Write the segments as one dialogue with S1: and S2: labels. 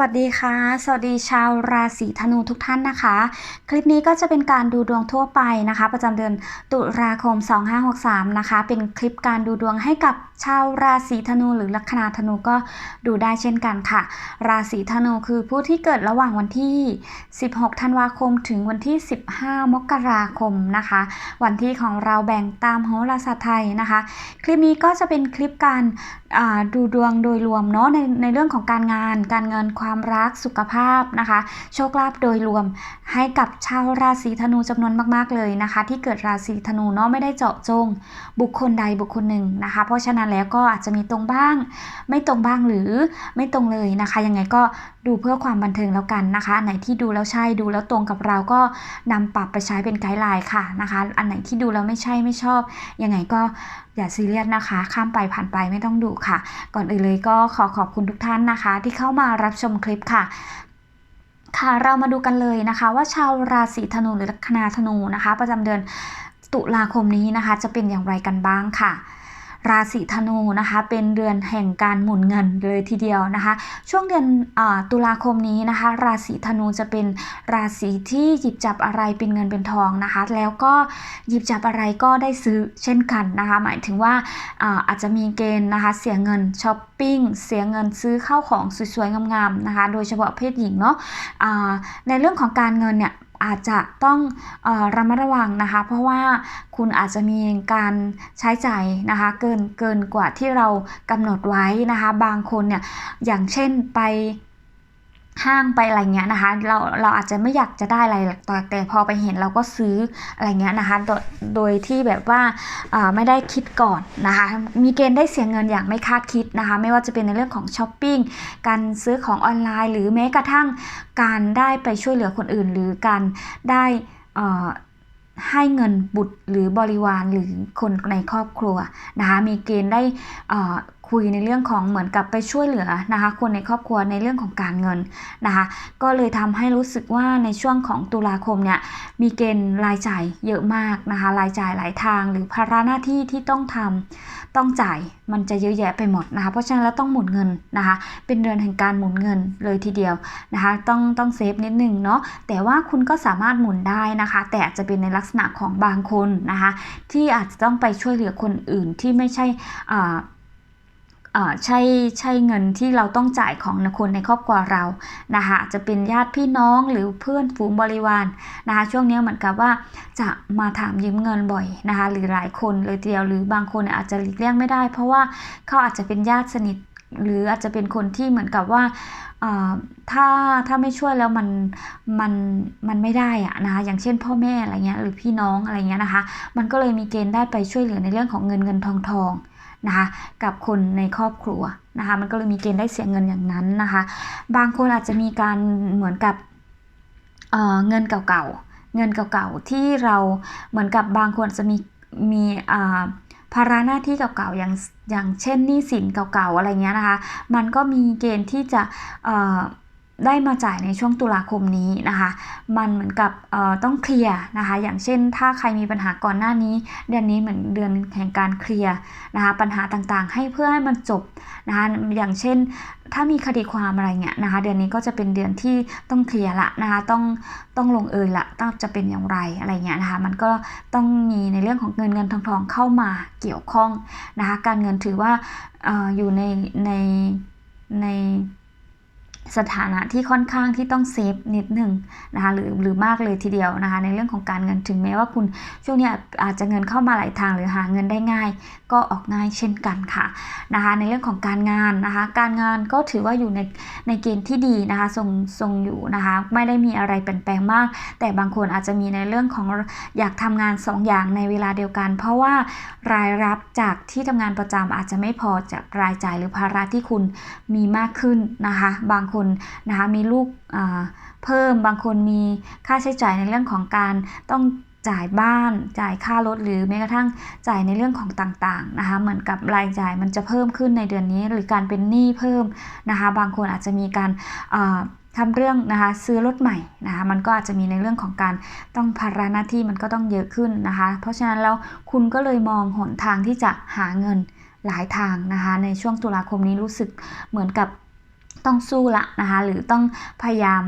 S1: วัสดีค่ะ สวัสดีชาวราศีธนูทุกท่านนะคะ คลิปนี้ก็จะเป็นการดูดวงทั่วไปนะคะ ประจำเดือนตุลาคม 2563 นะคะ เป็นคลิปการดูดวงให้กับชาวราศีธนูหรือลัคนาธนูก็ดูได้เช่นกันค่ะ ราศีธนูคือผู้ที่เกิดระหว่างวันที่ 16 ธันวาคมถึงวันที่ 15 มกราคมนะคะ วันที่ของเราแบ่งตามโหราศาสตร์ไทยนะคะ คลิปนี้ก็จะเป็นคลิปการดูดวงโดยรวมเนาะในในเรื่องของการงานการเงินความรักสุขภาพนะคะ โชคลาภโดยรวมให้กับชาวราศีธนูจำนวนมาก ๆ เลยนะคะ ที่เกิดราศีธนูเนาะไม่ได้เจาะจง บุคคลใดบุคคลหนึ่งนะคะ เพราะฉะนั้นแล้วก็อาจจะมีตรงบ้าง ไม่ตรงบ้างหรือไม่ตรงเลยนะคะ ยังไงก็ดูเพื่อความบันเทิงแล้วกันนะคะอันไหนที่ดูแล้วใช่ดูแล้วตรงกับเราก็นำปรับไปใช้เป็นไกด์ไลน์ค่ะนะคะ อันไหนที่ดูแล้วไม่ใช่ไม่ชอบ ยังไงก็อย่าซีเรียสนะคะ ข้ามไปผ่านไปไม่ต้องดูค่ะ ก่อนอื่นเลยก็ขอขอบคุณทุกท่านนะคะ ที่เข้ามารับชมคลิปค่ะค่ะเรามาดูกันเลยนะคะว่าชาวราศีธนูหรือลัคนาธนูนะคะ ประจำเดือนตุลาคมนี้นะคะ จะเป็นอย่างไรกันบ้างค่ะ ราศีธนูนะคะ เป็นเดือนแห่งการหมุนเงินเลยทีเดียวนะคะ ช่วงเดือนอตุลาคมนี้นะคะ ราศีธนูจะเป็นราศีที่หยิบจับอะไรเป็นเงินเป็นทองนะคะ แล้วก็หยิบจับอะไรก็ได้ซื้อเช่นกันนะคะ หมายถึงว่าอาอาจจะมีเกณฑ์นะคะเสียเงินช้อปปิ้งเสียเงินซื้อข้าวของสวยๆงามๆนะคะ โดยเฉพาะเพศหญิงเนาะในเรื่องของการเงินเนี่ย อาจจะต้องอระมัดระวังนะคะ เพราะว่าคุณอาจจะมีการใช้จ่ายนะคะ เกินเกินกว่าที่เรากำหนดไว้นะคะ บางคนเนี่ยอย่างเช่นไป ห้างไปอะไรเงี้ยนะคะ เราเราอาจจะไม่อยากจะได้อะไรหรอแต่พอไปเห็นเราก็ซื้ออะไรเงี้ยนะคะโดยโดยที่แบบว่าไม่ได้คิดก่อนนะคะ มีเกณฑ์ได้เสียเงินอย่างไม่คาดคิดนะคะ ไม่ว่าจะเป็นในเรื่องของช้อปปิ้งการซื้อของออนไลน์ หรือแม้กระทั่งการได้ไปช่วยเหลือคนอื่น หรือการได้ให้เงินบุตรหรือบริวารหรือคนในครอบครัวนะคะ มีเกณฑ์ได้อ่อ คุยในเรื่องของเหมือนกับไปช่วยเหลือนะคะ คนในครอบครัวในเรื่องของการเงินนะคะ ก็เลยทำให้รู้สึกว่าในช่วงของตุลาคมเนี่ยมีเกณฑ์รายจ่ายเยอะมากนะคะ รายจ่ายหลายทาง หรือภาระหน้าที่ที่ต้องทำต้องจ่ายมันจะเยอะแยะไปหมดนะคะ เพราะฉะนั้นแล้วต้องหมุนเงินนะคะ เป็นเดือนแห่งการหมุนเงินเลยทีเดียวนะคะ ต้องต้องเซฟนิดนึงเนาะ แต่ว่าคุณก็สามารถหมุนได้นะคะ แต่อาจจะเป็นในลักษณะของบางคนนะคะ ที่อาจจะต้องไปช่วยเหลือคนอื่นที่ไม่ใช่อ่า ใช่ใช่เงินที่เราต้องจ่ายของคนในครอบครัวเรานะคะจะเป็นญาติพี่น้องหรือเพื่อนฝูงบริวารนะคะช่วงนี้เหมือนกับว่าจะมาถามยืมเงินบ่อยนะคะหรือหลายคนเลยเดียวหรือบางคนอาจจะหลีกเลี่ยงไม่ได้ เพราะว่าเขาอาจจะเป็นญาติสนิท หรืออาจจะเป็นคนที่เหมือนกับว่าถ้าถ้าไม่ช่วยแล้วมันมันมันไม่ได้อะนะคะอย่างเช่นพ่อแม่อะไรเงี้ยหรือพี่น้องอะไรเงี้ยนะคะ มันก็เลยมีเกณฑ์ได้ไปช่วยเหลือในเรื่องของเงินเงินทองทอง นะคะกับคนในครอบครัวนะคะมันก็เลยมีเกณฑ์ได้เสียเงินอย่างนั้นนะคะบางคนอาจจะมีการเหมือนกับเเงินเก่าๆเงินเก่าๆที่เราเหมือนกับบางคนจะมีมีภาระหน้าที่เก่าๆอย่างอย่างเช่นหนี้สินเก่าๆอะไรเงี้ยนะคะมันก็มีเกณฑ์ที่จะ ได้มาจ่ายในช่วงตุลาคมนี้นะคะ มันเหมือนกับต้องเคลียร์นะคะ อย่างเช่น ถ้าใครมีปัญหาก่อนหน้านี้ เดือนนี้เหมือนเดือนแห่งการเคลียร์นะคะ ปัญหาต่างๆ ให้เพื่อให้มันจบนะคะ อย่างเช่น ถ้ามีคดีความอะไรเงี้ยนะคะ เดือนนี้ก็จะเป็นเดือนที่ต้องเคลียร์ละนะคะ ต้องต้องลงเอยละต้องจะเป็นอย่างไรอะไรเงี้ยนะคะ มันก็ต้องมีในเรื่องของเงินเงินทองทองเข้ามาเกี่ยวข้องนะคะ การเงินถือว่าออยู่ในในใน สถานะที่ค่อนข้างที่ต้องเซฟนิดหนึ่งนะคะหรือหรือมากเลยทีเดียวนะคะในเรื่องของการเงินถึงแม้ว่าคุณช่วงนี้อาจจะเงินเข้ามาหลายทางหรือหาเงินได้ง่าย ก็ออกง่ายเช่นกันค่ะนะคะในเรื่องของการงานนะคะการงานก็ถือว่าอยู่ใน ในเกณฑ์ที่ดีนะคะทรงทรงอยู่นะคะไม่ได้มีอะไรเปลี่ยนแปลงมาก แต่บางคนอาจจะมีในเรื่องของอยากทำงาน 2 อย่างในเวลาเดียวกัน เพราะว่ารายรับจากที่ทำงานประจำอาจจะไม่พอจากรายจ่ายหรือภาระที่คุณมีมากขึ้นนะคะ บางคนนะคะมีลูกเพิ่มบางคนมีค่าใช้จ่ายในเรื่องของการต้อง จ่ายบ้านจ่ายค่ารถหรือแม้กระทั่งจ่ายในเรื่องของต่างๆนะคะเหมือนกับรายจ่ายมันจะเพิ่มขึ้นในเดือนนี้หรือการเป็นหนี้เพิ่มนะคะบางคนอาจจะมีการทำเรื่องนะคะซื้อรถใหม่นะคะมันก็อาจจะมีในเรื่องของการต้องภาระหน้าที่มันก็ต้องเยอะขึ้นนะคะ เพราะฉะนั้นแล้วคุณก็เลยมองหนทางที่จะหาเงินหลายทางนะคะในช่วงตุลาคมนี้รู้สึกเหมือนกับต้องสู้ละนะคะหรือต้องพยายาม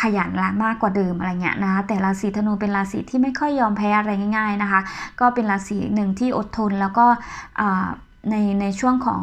S1: ขยันละมากกว่าเดิมอะไรเงี้ยนะคะแต่ราศีธนูเป็นราศีที่ไม่ค่อยยอมแพ้อะไรง่าย ๆนะคะ ก็เป็นราศีหนึ่งที่อดทนแล้วก็ในในช่วงของ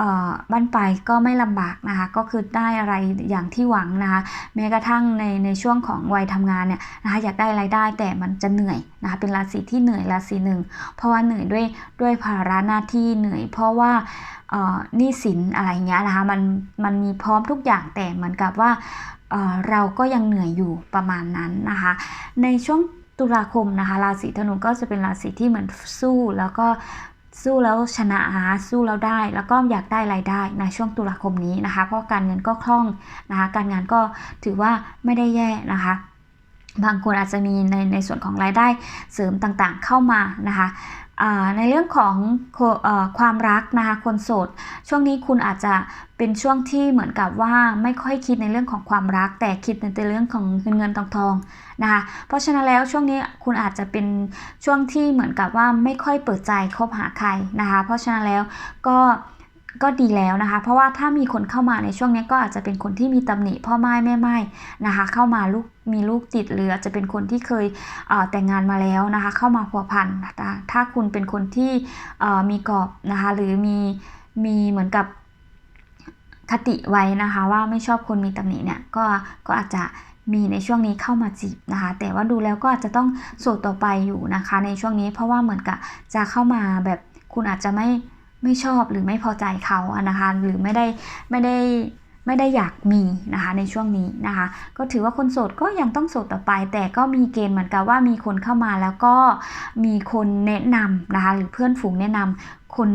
S1: อบ้านปลายก็ไม่ลำบากนะคะ ก็คือได้อะไรอย่างที่หวังนะคะแม้กระทั่งในในช่วงของวัยทำงานเนี่ยนะคะอยากได้รายได้แต่มันจะเหนื่อยนะคะเป็นราศีที่เหนื่อยราศีหนึ่งเพราะว่าเหนื่อยด้วยด้วยภาระหน้าที่เหนื่อย เพราะว่าหนี้สินอะไรเงี้ยนะคะมันมันมีพร้อมทุกอย่างแต่เหมือนกับว่า เราก็ยังเหนื่อยอยู่ประมาณนั้นนะคะ ในช่วงตุลาคมนะคะ ราศีธนูก็จะเป็นราศีที่เหมือนสู้แล้วก็สู้แล้วชนะนะคะสู้แล้วได้แล้วก็อยากได้รายได้ในช่วงตุลาคมนี้นะคะ เพราะการเงินก็คล่องนะคะ การงานก็ถือว่าไม่ได้แย่นะคะ บางคนอาจจะมีในในส่วนของรายได้เสริมต่างๆเข้ามานะคะ ในเรื่องของคเอ่อความรักนะคะคนโสด ช่วงนี้คุณอาจจะเป็นช่วงที่เหมือนกับว่าไม่ค่อยคิดในเรื่องของความรัก แต่คิดในเรื่องของเงินเงินทองทองนะคะเพราะฉะนั้นแล้วช่วงนี้คุณอาจจะเป็นช่วงที่เหมือนกับว่าไม่ค่อยเปิดใจคบหาใครนะคะเพราะฉะนั้นแล้วก็ก็ดีแล้วนะคะ เพราะว่าถ้ามีคนเข้ามาในช่วงนี้ก็อาจจะเป็นคนที่มีตำหนิพ่อไม้แม่ไม้นะคะ เข้ามาลูก มีลูกติดหรืออาจจะเป็นคนที่เคยเแต่งงานมาแล้วนะคะเข้ามาผัวพันนะถ้าคุณเป็นคนที่มีกรอบนะคะหรือมีมีเหมือนกับคติไว้นะคะว่าไม่ชอบคนมีตำหนิเนี่ยก็ก็อาจจะมีในช่วงนี้เข้ามาจีบนะคะ แต่ว่าดูแล้วก็อาจจะต้องโสดต่อไปอยู่นะคะ ในช่วงนี้เพราะว่าเหมือนกับจะเข้ามาแบบคุณอาจจะไม่ไม่ชอบหรือไม่พอใจเขาอะนะคะ หรือไม่ได้ไม่ได้ ไม่ได้อยากมีนะคะในช่วงนี้นะคะ ก็ถือว่าคนโสดก็ยังต้องโสดต่อไป แต่ก็มีเกณฑ์เหมือนกับว่ามีคนเข้ามาแล้วก็มีคนแนะนำนะคะ หรือเพื่อนฝูงแนะนำคน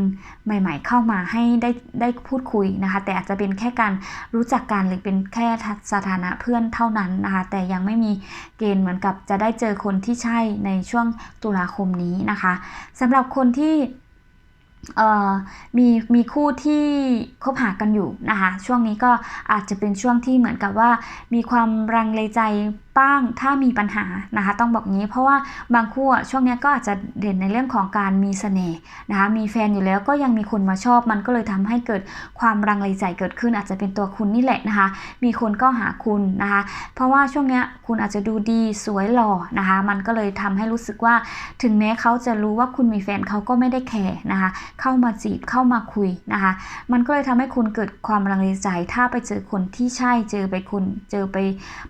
S1: ใหม่ ๆ เข้ามาให้ได้ได้พูดคุยนะคะ แต่อาจจะเป็นแค่การรู้จักกันหรือเป็นแค่สถานะเพื่อนเท่านั้นนะคะ แต่ยังไม่มีเกณฑ์เหมือนกับจะได้เจอคนที่ใช่ในช่วงตุลาคมนี้นะคะสำหรับคนที่ มีมีคู่ที่คบหากันอยู่นะคะ ช่วงนี้ก็อาจจะเป็นช่วงที่เหมือนกับว่า มีความรังเลใจ บ้างถ้ามีปัญหานะคะ ต้องบอกงี้เพราะว่าบางคู่ช่วงนี้ก็อาจจะเด่นในเรื่องของการมีเสน่ห์นะคะมีแฟนอยู่แล้วก็ยังมีคนมาชอบ มันก็เลยทำให้เกิดความรังเลใจเกิดขึ้น อาจจะเป็นตัวคุณนี่แหละนะคะ มีคนก็หาคุณนะคะ เพราะว่าช่วงนี้คุณอาจจะดูดีสวยหล่อนะคะ มันก็เลยทำให้รู้สึกว่า ถึงแม้เขาจะรู้ว่าคุณมีแฟนเขาก็ไม่ได้แคร์นะคะ เข้ามาจีบเข้ามาคุยนะคะ มันก็เลยทำให้คุณเกิดความรังเลใจ ถ้าไปเจอคนที่ใช่เจอไปคุณเจอไป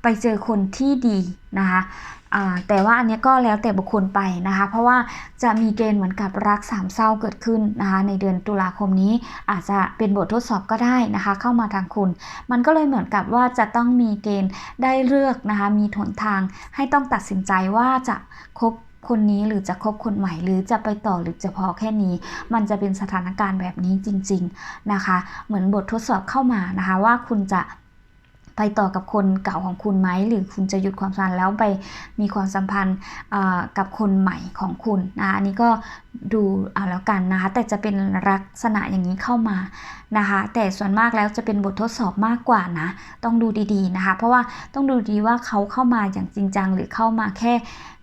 S1: ไปเจอคนที่ดีนะคะแต่ว่าอันนี้ก็แล้วแต่บุคคลไปนะคะ เพราะว่าจะมีเกณฑ์เหมือนกับรักสามเศร้าเกิดขึ้นนะคะในเดือนตุลาคมนี้อาจจะเป็นบททดสอบก็ได้นะคะ เข้ามาทางคุณ มันก็เลยเหมือนกับว่าจะต้องมีเกณฑ์ได้เลือกนะคะมีหนทางให้ต้องตัดสินใจว่าจะคบคนนี้หรือจะคบคนใหม่หรือจะไปต่อหรือจะพอแค่นี้ มันจะเป็นสถานการณ์แบบนี้จริง ๆนะคะ เหมือนบททดสอบเข้ามานะคะ ว่าคุณจะ ไปต่อกับคนเก่าของคุณไหม หรือคุณจะหยุดความสัมพันธ์แล้วไปมีความสัมพันธ์กับคนใหม่ของคุณนะอันนี้ก็ดูเอาแล้วกันนะคะ แต่จะเป็นลักษณะอย่างนี้เข้ามานะคะ แต่ส่วนมากแล้วจะเป็นบททดสอบมากกว่านะ ต้องดูดีๆนะคะ เพราะว่าต้องดูดีว่าเขาเข้ามาอย่างจริงจังหรือเข้ามาแค่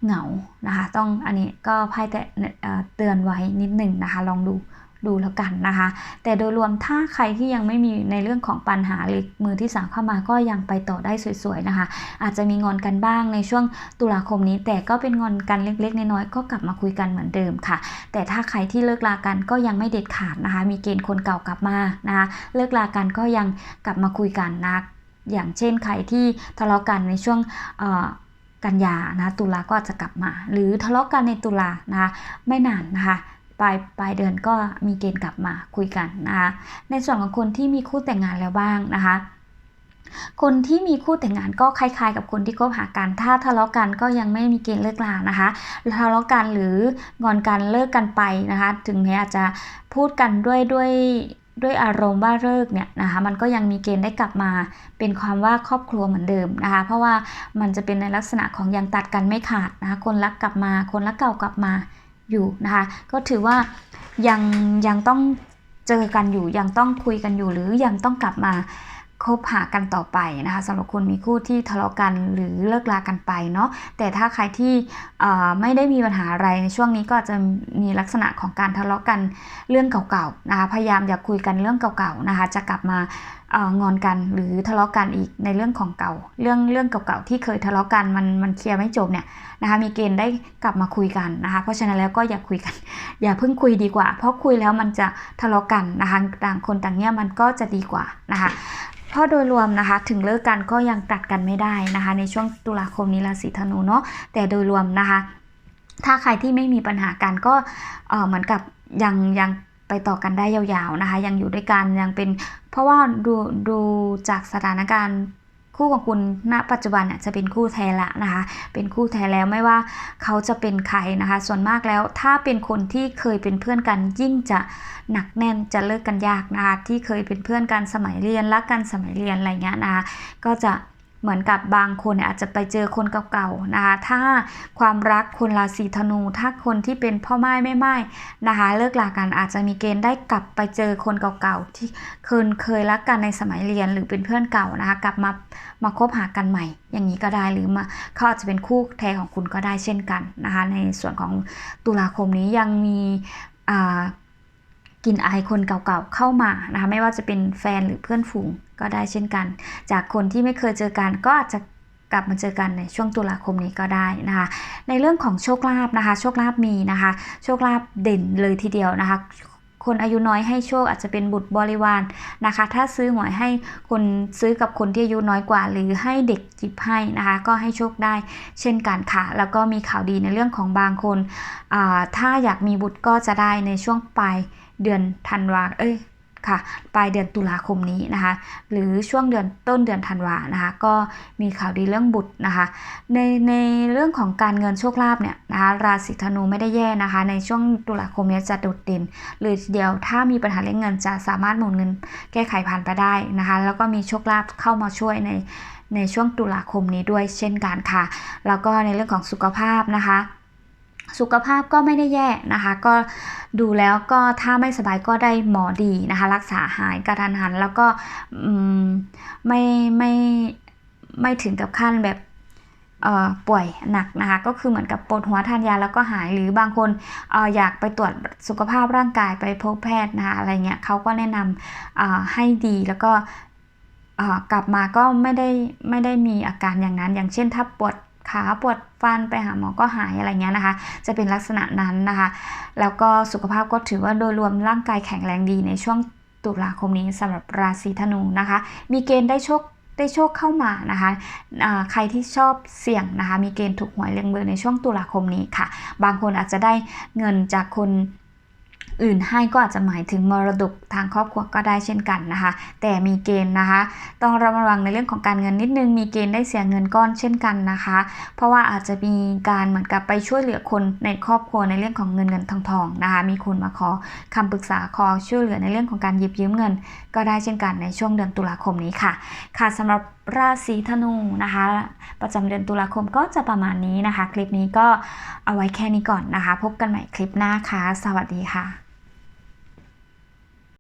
S1: เหงานะคะ ต้องอันนี้ก็ไพ่แต่เตือนไว้นิดหนึ่งนะคะ ลองดู ดูแล้วกันนะคะ แต่โดยรวมถ้าใครที่ยังไม่มีในเรื่องของปัญหาหรือมือที่สามเข้ามาก็ยังไปต่อได้สวยๆนะคะ อาจจะมีงอนกันบ้างในช่วงตุลาคมนี้ แต่ก็เป็นงอนกันเล็กๆ น้อยๆก็กลับมาคุยกันเหมือนเดิมค่ะ แต่ถ้าใครที่เลิกลากันก็ยังไม่เด็ดขาดนะคะ มีเกณฑ์คนเก่ากลับมานะคะเลิกลากันก็ยังกลับมาคุยกันนะอย่างเช่นใครที่ทะเลาะกันในช่วงกันยานะตุลาก็จะกลับมา หรือทะเลาะกันในตุลานะคะไม่นานนะคะ ปลายปลายเดือนก็มีเกณฑ์กลับมาคุยกันนะคะในส่วนของคนที่มีคู่แต่งงานแล้วบ้างนะคะคนที่มีคู่แต่งงานก็คล้ายๆ กับคนที่คบหากัน ถ้าทะเลาะกันก็ยังไม่มีเกณฑ์เลิกลานะคะ ทะเลาะกันหรืองอนกันเลิกกันไปนะคะ ถึงแม้อาจจะพูดกันด้วยด้วยด้วยอารมณ์ว่าเลิกเนี่ยนะคะ มันก็ยังมีเกณฑ์ได้กลับมาเป็นความว่าครอบครัวเหมือนเดิมนะคะ เพราะว่ามันจะเป็นในลักษณะของยังตัดกันไม่ขาดนะคะ คนรักกลับมา คนรักเก่ากลับมา อยู่นะคะ ก็ถือว่ายังยังต้องเจอกันอยู่ยังต้องคุยกันอยู่หรือยังต้องกลับมา คบหากันต่อไปนะคะสำหรับคนมีคู่ที่ทะเลาะกันหรือเลิกลากันไปเนาะแต่ถ้าใครที่ไม่ได้มีปัญหาอะไรในช่วงนี้ก็จะมีลักษณะของการทะเลาะกันเรื่องเก่าๆนะคะพยายามอย่าคุยกันเรื่องเก่าๆนะคะจะกลับมาอองอนกันหรือทะเลาะกันอีกในเรื่องของเก่า เรื่องเรื่องเก่าๆที่เคยทะเลาะกันมันมันเคลียร์ไม่จบเนี่ยนะคะมีเกณฑ์ได้กลับมาคุยกันนะคะเพราะฉะนั้นแล้วก็อย่าคุยกัน อย่าเพิ่งคุยดีกว่า เพราะคุยแล้วมันจะทะเลาะกันนะคะต่างคนต่างเนี้ยมันก็จะดีกว่านะคะ เพราะโดยรวมนะคะ ถึงเลิกกันก็ยังตัดกันไม่ได้นะคะ ในช่วงตุลาคมนี้ราศีธนูเนาะแต่โดยรวมนะคะ ถ้าใครที่ไม่มีปัญหากันก็เอ่อเหมือนกับยังยังไปต่อกันได้ยาวๆนะคะ ยังอยู่ด้วยกันยังเป็นเพราะว่าดูดูจากสถานการณ์ คู่ของคุณณปัจจุบันเนี่ยจะเป็นคู่แท้ละนะคะ เป็นคู่แท้แล้วไม่ว่าเขาจะเป็นใครนะคะ ส่วนมากแล้วถ้าเป็นคนที่เคยเป็นเพื่อนกัน ยิ่งจะหนักแน่นจะเลิกกันยากนะคะที่เคยเป็นเพื่อนกันสมัยเรียนรักกันสมัยเรียนอะไรเงี้ยนะคะก็จะ เหมือนกับบางคนอาจจะไปเจอคนเก่าๆนะคะ ถ้าความรักคนราศีธนู ถ้าคนที่เป็นพ่อไม้แม่ไม้นะคะ เลิกลากันอาจจะมีเกณฑ์ได้กลับไปเจอคนเก่าๆที่เคยเคยรักกันในสมัยเรียนหรือเป็นเพื่อนเก่านะคะ กลับมามาคบหากันใหม่ อย่างนี้ก็ได้หรือมาเขาอาจจะเป็นคู่แท้ของคุณก็ได้เช่นกันนะคะ ในส่วนของตุลาคมนี้ยังมีกินอายคนเก่าๆเข้ามานะคะไม่ว่าจะเป็นแฟนหรือเพื่อนฝูง ก็ได้เช่นกัน จากคนที่ไม่เคยเจอกันก็อาจจะกลับมาเจอกันในช่วงตุลาคมนี้ก็ได้นะคะ ในเรื่องของโชคลาภนะคะ โชคลาภมีนะคะ โชคลาภเด่นเลยทีเดียวนะคะ คนอายุน้อยให้โชคอาจจะเป็นบุตรบริวารนะคะ ถ้าซื้อหวยให้คนซื้อกับคนที่อายุน้อยกว่า หรือให้เด็กจิบให้นะคะ ก็ให้โชคได้เช่นกันค่ะ แล้วก็มีข่าวดีในเรื่องของบางคน ถ้าอยากมีบุตรก็จะได้ในช่วงปลายเดือนธันวาเอ้ย ค่ะปลายเดือนตุลาคมนี้นะคะ หรือช่วงเดือนต้นเดือนธันวานะคะ ก็มีข่าวดีเรื่องบุตรนะคะ ในในเรื่องของการเงินโชคลาภเนี่ยนะคะ ราศีธนูไม่ได้แย่นะคะ ในช่วงตุลาคมนี้จะโดดเด่นเลยทีเดียวถ้ามีปัญหาเรื่องเงินจะสามารถหมุนเงินแก้ไขผ่านไปได้นะคะ แล้วก็มีโชคลาภเข้ามาช่วยในในช่วงตุลาคมนี้ด้วยเช่นกันค่ะ แล้วก็ในเรื่องของสุขภาพนะคะ สุขภาพก็ไม่ได้แย่นะคะ ก็ดูแล้วก็ถ้าไม่สบายก็ได้หมอดีนะคะ รักษาหายกระทันหัน แล้วก็ไม่ไม่ไม่ถึงกับขั้นแบบป่วยหนักนะคะ ก็คือเหมือนกับปวดหัวทานยาแล้วก็หายหรือบางคนอออยากไปตรวจสุขภาพร่างกายไปพบแพทย์นะคะอะไรเงี้ยเขาก็แนะนำให้ดีแล้วก็กลับมาก็ไม่ได้ไม่ได้มีอาการอย่างนั้น อย่างเช่นถ้าปวด ขาปวดฟันไปหาหมอก็หายอะไรเงี้ยนะคะ จะเป็นลักษณะนั้นนะคะ แล้วก็สุขภาพก็ถือว่าโดยรวมร่างกายแข็งแรงดีในช่วงตุลาคมนี้สำหรับราศีธนูนะคะ มีเกณฑ์ได้โชคได้โชคเข้ามานะคะอ่าใครที่ชอบเสี่ยงนะคะ มีเกณฑ์ถูกหวยเลียงเบอร์ในช่วงตุลาคมนี้ค่ะ บางคนอาจจะได้เงินจากคน อื่นให้ก็อาจจะหมายถึงมรดกทางครอบครัวก็ได้เช่นกันนะคะ แต่มีเกณฑ์นะคะ ต้องระมัดระวังในเรื่องของการเงินนิดนึง มีเกณฑ์ได้เสียเงินก้อนเช่นกันนะคะ เพราะว่าอาจจะมีการเหมือนกับไปช่วยเหลือคนในครอบครัวในเรื่องของเงินเงินทองทองนะคะ มีคนมาขอคำปรึกษาขอช่วยเหลือในเรื่องของการหยิบยืมเงิน ก็ได้เช่นกันในช่วงเดือนตุลาคมนี้ค่ะ ค่ะสำหรับราศีธนูนะคะ ประจำเดือนตุลาคมก็จะประมาณนี้นะคะ คลิปนี้ก็เอาไว้แค่นี้ก่อนนะคะ พบกันใหม่คลิปหน้าค่ะ สวัสดีค่ะ